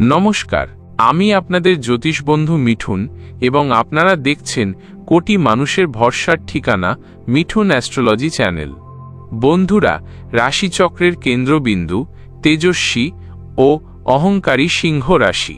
নমস্কার, আমি আপনাদের জ্যোতিষ বন্ধু মিঠুন এবং আপনারা দেখছেন কোটি মানুষের ভরসার ঠিকানা মিঠুন অ্যাস্ট্রোলজি চ্যানেল। বন্ধুরা, রাশিচক্রের কেন্দ্রবিন্দু তেজস্বী ও অহংকারী সিংহ রাশি।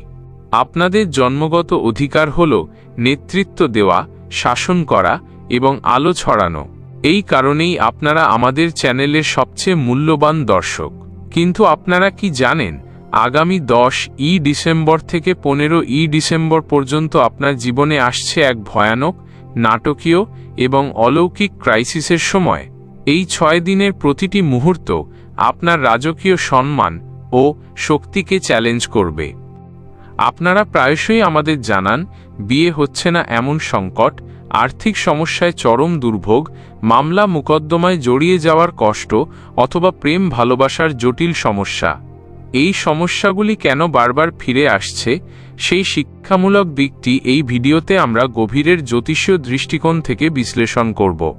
আপনাদের জন্মগত অধিকার হল নেতৃত্ব দেওয়া, শাসন করা এবং আলো ছড়ানো। এই কারণেই আপনারা আমাদের চ্যানেলের সবচেয়ে মূল্যবান দর্শক। কিন্তু আপনারা কি জানেন? আগামী দশ ই ডিসেম্বর থেকে পনেরো ই ডিসেম্বর পর্যন্ত আপনার জীবনে আসছে এক ভয়ানক, নাটকীয় এবং অলৌকিক ক্রাইসিসের সময়। এই ছয় দিনের প্রতিটি মুহূর্ত আপনার রাজকীয় সম্মান ও শক্তিকে চ্যালেঞ্জ করবে। আপনারা প্রায়শই আমাদের জানান, বিয়ে হচ্ছে না এমন সংকট, আর্থিক সমস্যায় চরম দুর্ভোগ মামলা মোকদ্দমায় জড়িয়ে যাওয়ার কষ্ট অথবা প্রেম ভালোবাসার জটিল সমস্যা। এই সমস্যাগুলি কেন বারবার ফিরে আসছে? সেই শিক্ষামূলক দিকটি এই ভিডিওতে আমরা গভীরের জ্যোতিষীয় দৃষ্টিকোণ থেকে বিশ্লেষণ করব।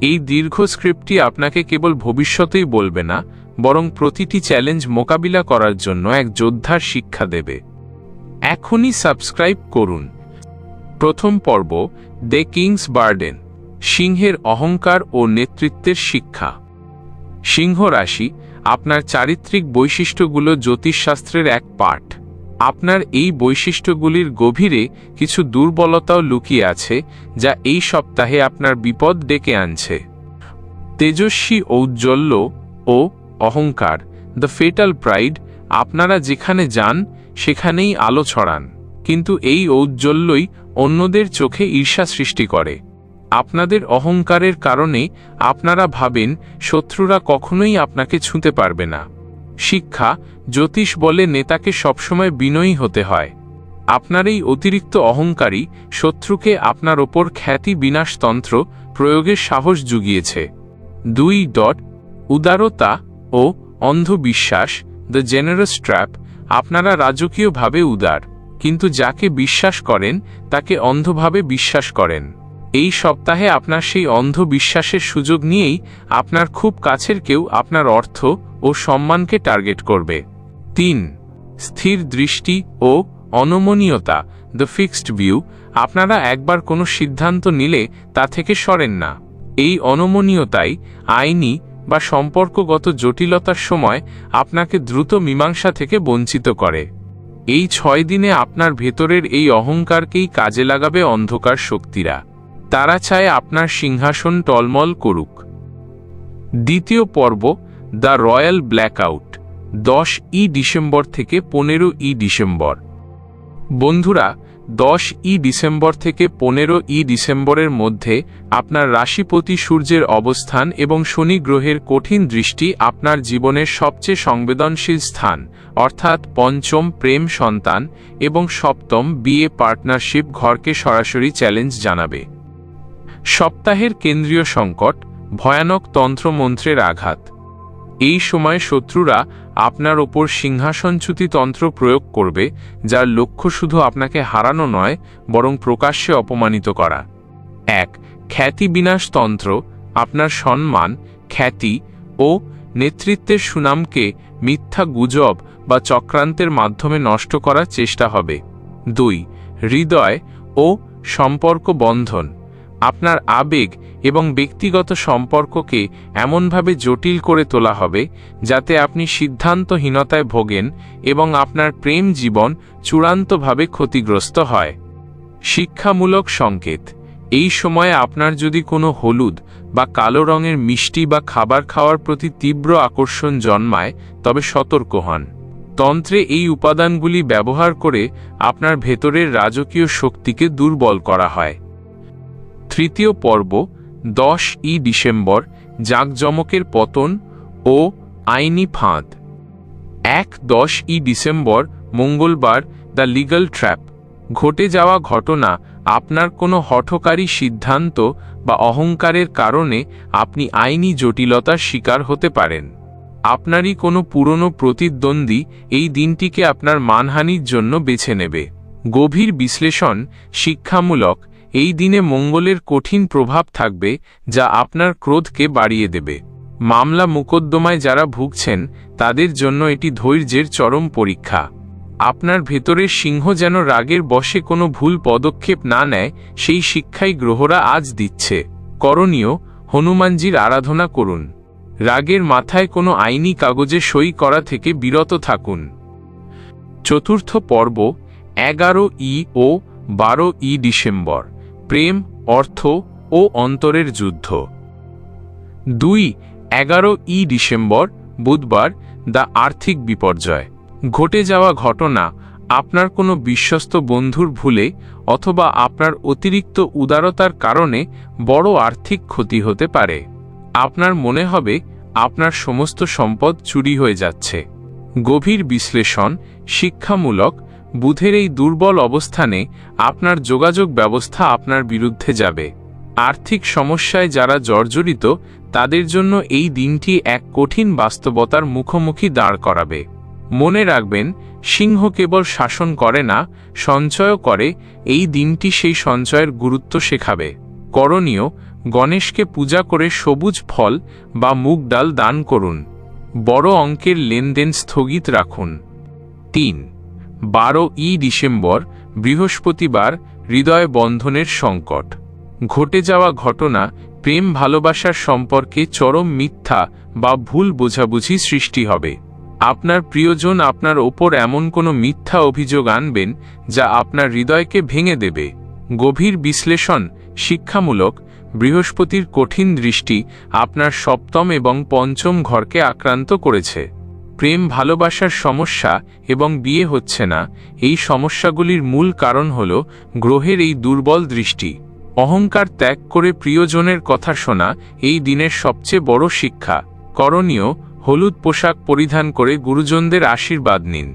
এই দীর্ঘ স্ক্রিপ্টটি আপনাকে কেবল ভবিষ্যতেই বলবে না, বরং প্রতিটি চ্যালেঞ্জ মোকাবিলা করার জন্য এক যোদ্ধার শিক্ষা দেবে। এখনই সাবস্ক্রাইব করুন। প্রথম পর্ব, দ্য কিংস বার্ডেন, সিংহের অহংকার ও নেতৃত্বের শিক্ষা। সিংহ রাশি আপনার চারিত্রিক বৈশিষ্ট্যগুলো জ্যোতিষশাস্ত্রের এক পাঠ। আপনার এই বৈশিষ্ট্যগুলির গভীরে কিছু দুর্বলতাও লুকিয়ে আছে যা এই সপ্তাহে আপনার বিপদ ডেকে আনছে। তেজস্বী ঔজ্জ্বল্য ও অহংকার, দ্য ফেটাল প্রাইড, আপনারা যেখানে যান, সেখানেই আলো ছড়ান। কিন্তু এই ঔজ্জ্বল্যই অন্যদের চোখে ঈর্ষা সৃষ্টি করে। আপনাদের অহংকারের কারণে আপনারা ভাবেন শত্রুরা কখনোই আপনাকে ছুঁতে পারবে না। শিক্ষা, জ্যোতিষ বলে নেতাকে সবসময় বিনয়ী হতে হয়। আপনার এই অতিরিক্ত অহংকারী শত্রুকে আপনার ওপর খ্যাতি বিনাশতন্ত্র প্রয়োগের সাহস জুগিয়েছে। দুই ডট, উদারতা ও অন্ধবিশ্বাস, দ্য জেনারেস ট্র্যাপ, আপনারা রাজকীয়ভাবে উদার, কিন্তু যাকে বিশ্বাস করেন তাকে অন্ধভাবে বিশ্বাস করেন। এই সপ্তাহে আপনার সেই অন্ধবিশ্বাসের সুযোগ নিয়েই আপনার খুব কাছের কেউ আপনার অর্থ ও সম্মানকে টার্গেট করবে। তিন, স্থির দৃষ্টি ও অনমনীয়তা দ্য ফিক্সড ভিউ আপনারা একবার কোনো সিদ্ধান্ত নিলে তা থেকে সরেন না। এই অনমনীয়তাই আইনি বা সম্পর্কগত জটিলতার সময় আপনাকে দ্রুত মীমাংসা থেকে বঞ্চিত করে। এই ছয় দিনে আপনার ভেতরের এই অহংকারকেই কাজে লাগাবে অন্ধকার শক্তিরা। তারা চায় আপনার সিংহাসন টলমল করুক। দ্বিতীয় পর্ব, দ্য রয়্যাল ব্ল্যাকআউট, দশ ই ডিসেম্বর থেকে পনেরো ই ডিসেম্বর। বন্ধুরা, দশ ই ডিসেম্বর থেকে পনেরো ই ডিসেম্বরের মধ্যে আপনার রাশিপতি সূর্যের অবস্থান এবং শনি গ্রহের কঠিন দৃষ্টি আপনার জীবনের সবচেয়ে সংবেদনশীল স্থান, অর্থাৎ পঞ্চম প্রেম সন্তান এবং সপ্তম বিয়ে পার্টনারশিপ ঘরকে সরাসরি চ্যালেঞ্জ জানাবে। সপ্তাহের কেন্দ্রীয় সংকট, ভয়ানক তন্ত্রমন্ত্রের আঘাত। এই সময় শত্রুরা আপনার ওপর সিংহাসনচ্যুতি তন্ত্র প্রয়োগ করবে, যার লক্ষ্য শুধু আপনাকে হারানো নয়, বরং প্রকাশ্যে অপমানিত করা। এক খ্যাতি বিনাশ তন্ত্র, আপনার সম্মান, খ্যাতি ও নেতৃত্বের সুনামকে মিথ্যা গুজব বা চক্রান্তের মাধ্যমে নষ্ট করার চেষ্টা হবে। দুই, হৃদয় ও সম্পর্ক বন্ধন। আপনার আবেগ এবং ব্যক্তিগত সম্পর্ককে এমনভাবে জটিল করে তোলা হবে যাতে আপনি সিদ্ধান্তহীনতায় ভোগেন এবং আপনার প্রেম জীবন চূড়ান্তভাবে ক্ষতিগ্রস্ত হয়। শিক্ষামূলক সংকেত। এই সময়ে আপনার যদি কোনো হলুদ বা কালো রঙের মিষ্টি বা খাবার খাওয়ার প্রতি তীব্র আকর্ষণ জন্মায়, তবে সতর্ক হন। তন্ত্রে এই উপাদানগুলি ব্যবহার করে আপনার ভেতরের রাজকীয় শক্তিকে দুর্বল করা হয়। তৃতীয় পর্ব দশ ই ডিসেম্বর, জাঁকজমকের পতন ও আইনি ফাঁদ। এক দশ ই ডিসেম্বর, মঙ্গলবার, দ্য লিগাল ট্র্যাপ। ঘটে যাওয়া ঘটনা আপনার কোনো হঠকারী সিদ্ধান্ত বা অহংকারের কারণে আপনি আইনি জটিলতার শিকার হতে পারেন। আপনারই কোনো পুরনো প্রতিদ্বন্দ্বী এই দিনটিকে আপনার মানহানির জন্য বেছে নেবে। গভীর বিশ্লেষণ শিক্ষামূলক এই দিনে মঙ্গলের কঠিন প্রভাব থাকবে, যা আপনার ক্রোধকে বাড়িয়ে দেবে। মামলা মোকদ্দমায় যারা ভুগছেন, তাদের জন্য এটি ধৈর্যের চরম পরীক্ষা। আপনার ভেতরের সিংহ যেন রাগের বশে কোনো ভুল পদক্ষেপ না নেয়, সেই শিক্ষাই গ্রহরা আজ দিচ্ছে। করণীয়, হনুমানজির আরাধনা করুন। রাগের মাথায় কোনো আইনি কাগজে সই করা থেকে বিরত থাকুন। চতুর্থ পর্ব, এগারো ই ও বারো ই ডিসেম্বর। প্রেম, অর্থ ও অন্তরের যুদ্ধ। দুই, এগারো ই ডিসেম্বর, বুধবার, দ্য আর্থিক বিপর্যয়। ঘটে যাওয়া ঘটনা, আপনার কোনো বিশ্বস্ত বন্ধুর ভুলে অথবা আপনার অতিরিক্ত উদারতার কারণে বড় আর্থিক ক্ষতি হতে পারে। আপনার মনে হবে, আপনার সমস্ত সম্পদ চুরি হয়ে যাচ্ছে। গভীর বিশ্লেষণ, শিক্ষামূলক বুধের এই দুর্বল অবস্থানে আপনার যোগাযোগ ব্যবস্থা আপনার বিরুদ্ধে যাবে। আর্থিক সমস্যায় যারা জর্জরিত, তাদের জন্য এই দিনটি এক কঠিন বাস্তবতার মুখোমুখি দাঁড় করাবে। মনে রাখবেন, সিংহ কেবল শাসন করে না, সঞ্চয়ও করে, এই দিনটি সেই সঞ্চয়ের গুরুত্ব শেখাবে। করণীয়, গণেশকে পূজা করে সবুজ ফল বা মুগ ডাল দান করুন। বড় অঙ্কের লেনদেন স্থগিত রাখুন। তিন বারো ই ডিসেম্বর, বৃহস্পতিবার, হৃদয় বন্ধনের সংকট। ঘটে যাওয়া ঘটনা, প্রেম ভালোবাসার সম্পর্কে চরম মিথ্যা বা ভুল বোঝাবুঝি সৃষ্টি হবে। আপনার প্রিয়জন আপনার ওপর এমন কোনো মিথ্যা অভিযোগ আনবেন, যা আপনার হৃদয়কে ভেঙে দেবে। গভীর বিশ্লেষণ, শিক্ষামূলক, বৃহস্পতির কঠিন দৃষ্টি আপনার সপ্তম এবং পঞ্চম ঘরকে আক্রান্ত করেছে। প্রেম ভালোবাসার সমস্যা এবং বিয়ে হচ্ছে না। এই সমস্যাগুলির মূল কারণ হল গ্রহের এই দুর্বল দৃষ্টি। অহংকার ত্যাগ করে প্রিয়জনের কথা শোনা এই দিনের সবচেয়ে বড় শিক্ষা। করণীয়, হলুদ পোশাক পরিধান করে গুরুজনদের আশীর্বাদ নিন।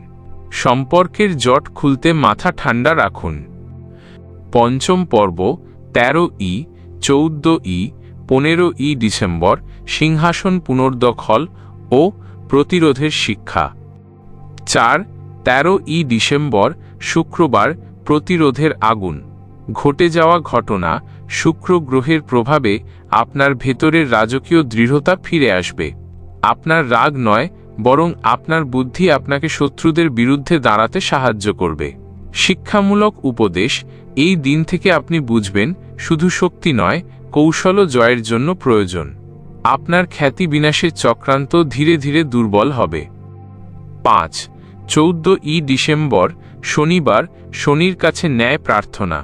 সম্পর্কের জট খুলতে মাথা ঠান্ডা রাখুন। পঞ্চম পর্ব, তেরো ই, চৌদ্দ ই, পনেরো ই ডিসেম্বর, সিংহাসন পুনর্দখল ও প্রতিরোধের শিক্ষা। চার, তেরো ই ডিসেম্বর, শুক্রবার, প্রতিরোধের আগুন। ঘটে যাওয়া ঘটনা, শুক্র গ্রহের প্রভাবে আপনার ভেতরের রাজকীয় দৃঢ়তা ফিরে আসবে। আপনার রাগ নয়, বরং আপনার বুদ্ধি আপনাকে শত্রুদের বিরুদ্ধে দাঁড়াতে সাহায্য করবে। শিক্ষামূলক উপদেশ, এই দিন থেকে আপনি বুঝবেন, শুধু শক্তি নয়, কৌশলও জয়ের জন্য প্রয়োজন। আপনার খ্যাতি বিনাশের চক্রান্ত ধীরে ধীরে দুর্বল হবে। পাঁচ, চৌদ্দ ই ডিসেম্বর, শনিবার, শনির কাছে ন্যায় প্রার্থনা।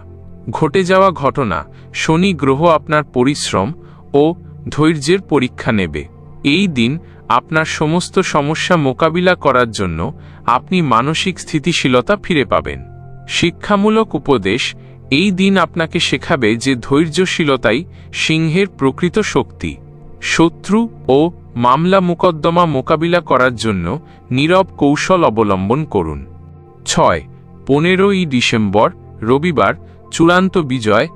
ঘটে যাওয়া ঘটনা, শনি গ্রহ আপনার পরিশ্রম ও ধৈর্যের পরীক্ষা নেবে। এই দিন আপনার সমস্ত সমস্যা মোকাবিলা করার জন্য আপনি মানসিক স্থিতিশীলতা ফিরে পাবেন। শিক্ষামূলক উপদেশ, এই দিন আপনাকে শেখাবে যে ধৈর্যশীলতাই সিংহের প্রকৃত শক্তি। শত্রু ও মামলা মোকদ্দমা মোকাবিলা করার জন্য নীরব কৌশল অবলম্বন করুন। ছয়, পনেরোই ডিসেম্বর, রবিবার, চূড়ান্ত বিজয়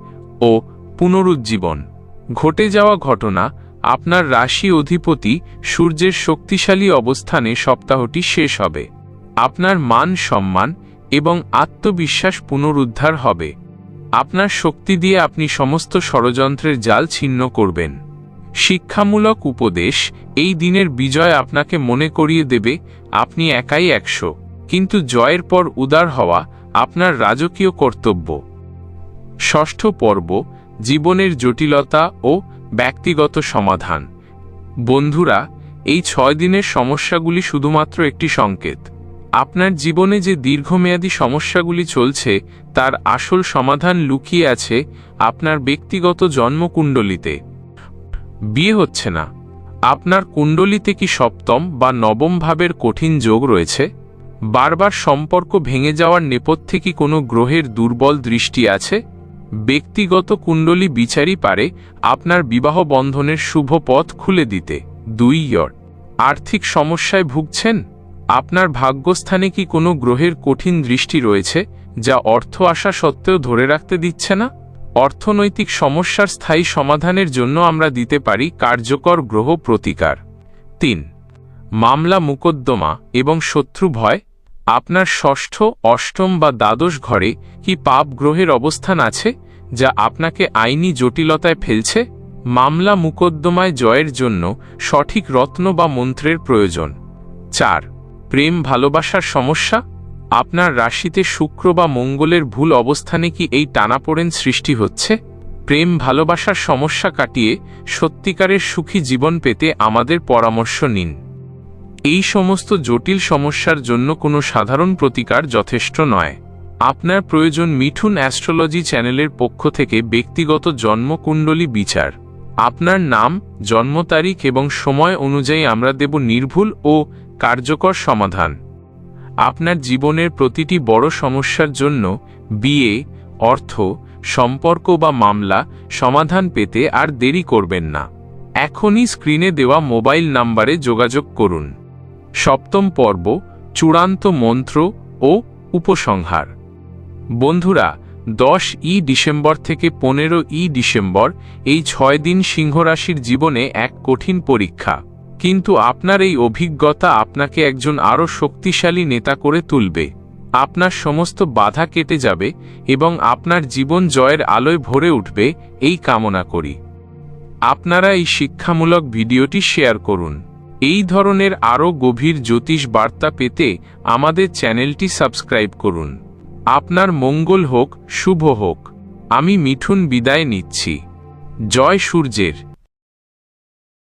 ও পুনরুজ্জীবন। ঘটে যাওয়া ঘটনা, আপনার রাশি অধিপতি সূর্যের শক্তিশালী অবস্থানে সপ্তাহটি শেষ হবে। আপনার মান সম্মান এবং আত্মবিশ্বাস পুনরুদ্ধার হবে। আপনার শক্তি দিয়ে আপনি সমস্ত ষড়যন্ত্রের জাল ছিন্ন করবেন। শিক্ষামূলক উপদেশ, এই দিনের বিজয় আপনাকে মনে করিয়ে দেবে, আপনি একাই একশো। কিন্তু জয়ের পর উদার হওয়া আপনার রাজকীয় কর্তব্য। ষষ্ঠ পর্ব, জীবনের জটিলতা ও ব্যক্তিগত সমাধান। বন্ধুরা, এই ছয় দিনের সমস্যাগুলি শুধুমাত্র একটি সংকেত। আপনার জীবনে যে দীর্ঘমেয়াদী সমস্যাগুলি চলছে, তার আসল সমাধান লুকিয়ে আছে আপনার ব্যক্তিগত জন্মকুণ্ডলিতে। বিয়ে হচ্ছে না। আপনার কুণ্ডলিতে কি সপ্তম বা নবম ভাবের কঠিন যোগ রয়েছে? বারবার সম্পর্ক ভেঙে যাওয়ার নেপথ্যে কি কোনো গ্রহের দুর্বল দৃষ্টি আছে? ব্যক্তিগত কুণ্ডলী বিচারই পারে আপনার বিবাহ বন্ধনের শুভ পথ খুলে দিতে। দুই ইয়র। আর্থিক সমস্যায় ভুগছেন? আপনার ভাগ্যস্থানে কি কোনো গ্রহের কঠিন দৃষ্টি রয়েছে, যা অর্থ আসা সত্ত্বেও ধরে রাখতে দিচ্ছে না? অর্থনৈতিক সমস্যার স্থায়ী সমাধানের জন্য আমরা দিতে পারি কার্যকর গ্রহ প্রতিকার। তিন, মামলা মুকদ্দমা এবং শত্রু ভয়। আপনার ষষ্ঠ, অষ্টম বা দ্বাদশ ঘরে কি পাপ গ্রহের অবস্থান আছে, যা আপনাকে আইনি জটিলতায় ফেলছে? মামলা মুকদ্দমায় জয়ের জন্য সঠিক রত্ন বা মন্ত্রের প্রয়োজন। চার, প্রেম ভালোবাসার সমস্যা। আপনার রাশিতে শুক্র বা মঙ্গলের ভুল অবস্থানে কি এই টানাপোড়েন সৃষ্টি হচ্ছে? প্রেম ভালোবাসার সমস্যা কাটিয়ে সত্যিকারের সুখী জীবন পেতে আমাদের পরামর্শ নিন। এই সমস্ত জটিল সমস্যার জন্য কোনো সাধারণ প্রতিকার যথেষ্ট নয়। আপনার প্রয়োজন মিঠুন অ্যাস্ট্রোলজি চ্যানেলের পক্ষ থেকে ব্যক্তিগত জন্মকুণ্ডলী বিচার। আপনার নাম, জন্ম তারিখ এবং সময় অনুযায়ী আমরা দেব নির্ভুল ও কার্যকর সমাধান। আপনার জীবনের প্রতিটি বড় সমস্যার জন্য বিয়ে, অর্থ, সম্পর্ক বা মামলা সমাধান পেতে আর দেরি করবেন না। এখনই স্ক্রিনে দেওয়া মোবাইল নাম্বারে যোগাযোগ করুন। সপ্তম পর্ব, চূড়ান্ত মন্ত্র ও উপসংহার। বন্ধুরা, দশ ই ডিসেম্বর থেকে পনেরো ই ডিসেম্বর এই ছয় দিন সিংহরাশির জীবনে এক কঠিন পরীক্ষা। কিন্তু আপনার এই অভিজ্ঞতা আপনাকে একজন আরও শক্তিশালী নেতা করে তুলবে। আপনার সমস্ত বাধা কেটে যাবে এবং আপনার জীবন জয়ের আলোয় ভরে উঠবে, এই কামনা করি। আপনারা এই শিক্ষামূলক ভিডিওটি শেয়ার করুন। এই ধরনের আরও গভীর জ্যোতিষ বার্তা পেতে আমাদের চ্যানেলটি সাবস্ক্রাইব করুন। আপনার মঙ্গল হোক, শুভ হোক। আমি মিঠুন বিদায় নিচ্ছি। জয় সূর্যের।